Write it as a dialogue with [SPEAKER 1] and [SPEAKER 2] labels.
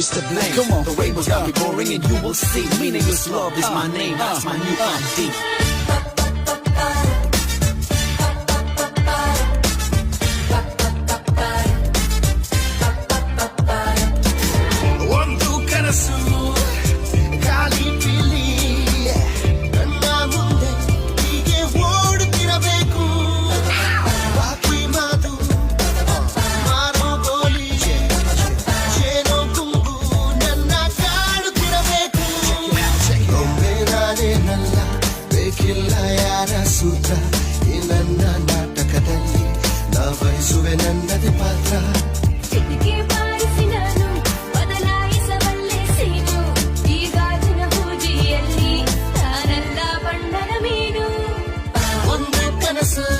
[SPEAKER 1] To blame? Come on. The rainbow's got me boring and you will see. Meaningless love is my name. That's my new ID.
[SPEAKER 2] ನಾನೇ ನಲ್ಲ ಬೇಕಿಲ್ಲ ಯಾರ ಸೂತ್ರ ಈ ನನ್ನ ನಾಟಕದಲ್ಲಿ ನಾ ಬಯಸುವೆ ನನ್ನದೇ ಪಾತ್ರ ಕನಸು